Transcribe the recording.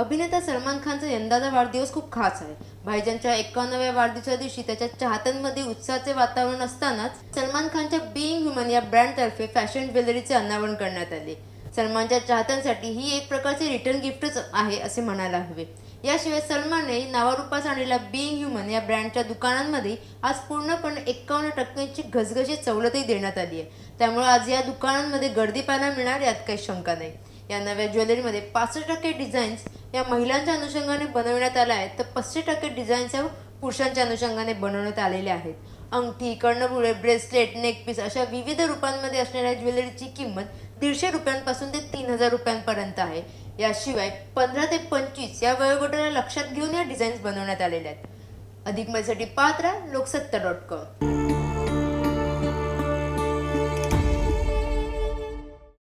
अभिनेता सलमान खानचा यंदाचा वाढदिवस खूप खास आहे. भाईजानच्या एकावन्नव्या वाढदिवसाच्या दिवशी त्याच्या चाहत्यांमध्ये उत्साहाचे वातावरण असतानाच सलमान खानच्या बिईंग ह्युमन या ब्रँडतर्फे फॅशन ज्वेलरीचे अनावरण करण्यात आले. सलमानच्या चाहत्यांसाठी ही एक प्रकारचे रिटर्न गिफ्टच आहे असे म्हणायला हवे. याशिवाय सलमानने नावारूपास आणलेल्या बिईंग ह्युमन या ब्रँडच्या दुकानांमध्ये आज पूर्णपणे एकावन्न टक्क्यांची घसघशी सवलतही देण्यात आली आहे. त्यामुळे आज या दुकानांमध्ये गर्दी पाहायला मिळणार यात काही शंका नाही. या नव्या ज्वेलरीमध्ये पासष्ट टक्के डिझाईन्स या महिलांच्या अनुषंगाने बनवण्यात आला आहे तर पस्तीस टक्के डिझाईन्स या पुरुषांच्या अनुषंगाने बनवण्यात आलेले आहेत. अंगठी कर्णपुळे ब्रेसलेट नेकपीस अशा विविध रूपांमध्ये असणाऱ्या ज्वेलरीची किंमत दीडशे रुपयांपासून ते तीन हजार रुपयांपर्यंत आहे. याशिवाय पंधरा ते पंचवीस या वयोगटाला लक्षात घेऊन या डिझाईन्स बनवण्यात आलेल्या आहेत. अधिक माहितीसाठी पात्र राहा लोकसत्ता डॉट कॉम